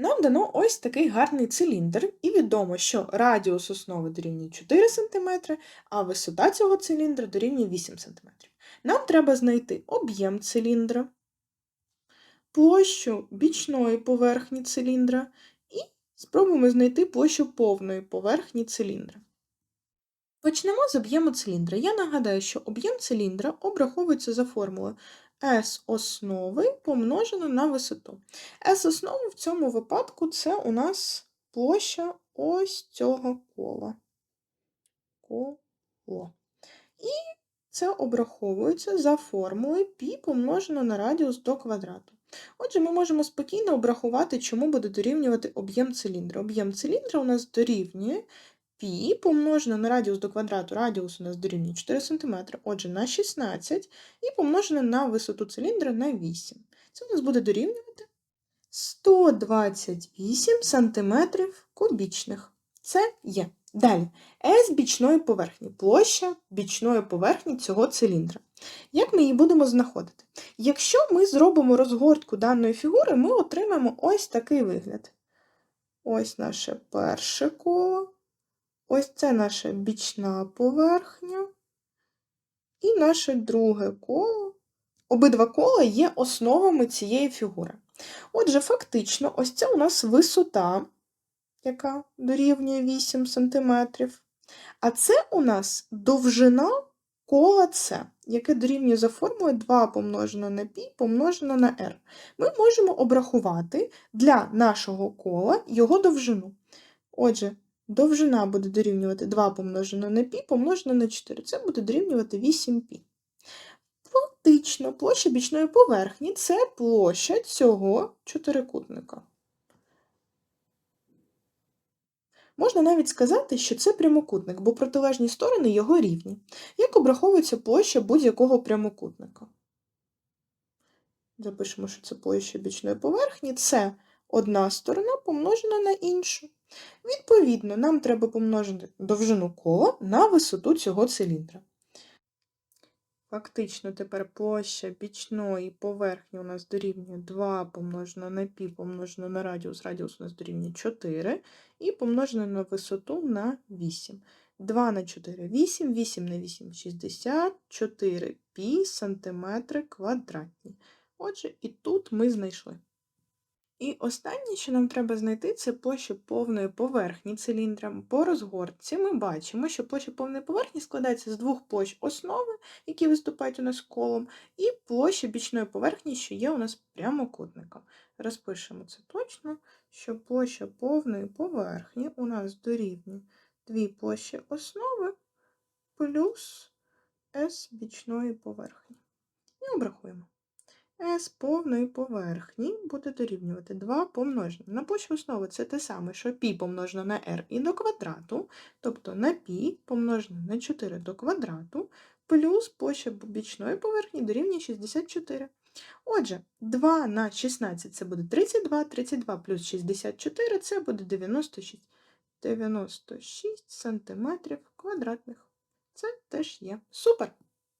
Нам дано ось такий гарний циліндр, і відомо, що радіус основи дорівнює 4 см, а висота цього циліндра дорівнює 8 см. Нам треба знайти об'єм циліндра, площу бічної поверхні циліндра і спробуємо знайти площу повної поверхні циліндра. Почнемо з об'єму циліндра. Я нагадаю, що об'єм циліндра обраховується за формулою S основи помножено на висоту. S основи в цьому випадку це у нас площа ось цього кола. Коло. І це обраховується за формулою π помножено на радіус до квадрату. Отже, ми можемо спокійно обрахувати, чому буде дорівнювати об'єм циліндра. Об'єм циліндра у нас дорівнює π помножено на радіус до квадрату, радіус у нас дорівнює 4 см, отже, на 16, і помножено на висоту циліндра на 8. Це у нас буде дорівнювати 128 см кубічних. Це є. Далі, S бічної поверхні, площа бічної поверхні цього циліндра. Як ми її будемо знаходити? Якщо ми зробимо розгортку даної фігури, ми отримаємо ось такий вигляд. Ось наше перше коло. Ось це наша бічна поверхня. І наше друге коло. Обидва кола є основами цієї фігури. Отже, фактично, ось це у нас висота, яка дорівнює 8 см. А це у нас довжина кола С, яке дорівнює за формулою 2 помножено на π помножено на r. Ми можемо обрахувати для нашого кола його довжину. Отже, Довжина буде дорівнювати 2 помножено на π помножено на 4. Це буде дорівнювати 8π. Фактично, площа бічної поверхні це площа цього чотирикутника. Можна навіть сказати, що це прямокутник, бо протилежні сторони його рівні. Як обраховується площа будь-якого прямокутника? Запишемо, що це площа бічної поверхні. Це одна сторона помножена на іншу. Відповідно, нам треба помножити довжину кола на висоту цього циліндра. Фактично, тепер площа бічної поверхні у нас дорівнює 2 помножено на π помножено на радіус, радіус у нас дорівнює 4, і помножено на висоту на 8. 2 на 4 8, 8 на 8 64 π сантиметри квадратні. Отже, і тут ми знайшли. І останнє, що нам треба знайти, це площа повної поверхні циліндра. По розгортці ми бачимо, що площа повної поверхні складається з двох площ основи, які виступають у нас колом, і площа бічної поверхні, що є у нас прямокутником. Розпишемо це точно, що площа повної поверхні у нас дорівнює дві площі основи плюс S бічної поверхні. І обрахуємо. С повної поверхні буде дорівнювати 2 помножено. На площу основи це те саме, що π помножено на r і до квадрату, тобто на π помножено на 4 до квадрату, плюс площа бічної поверхні дорівнює 64. Отже, 2 на 16 це буде 32, 32 плюс 64 це буде 96. 96 см квадратних. Це теж є. Супер!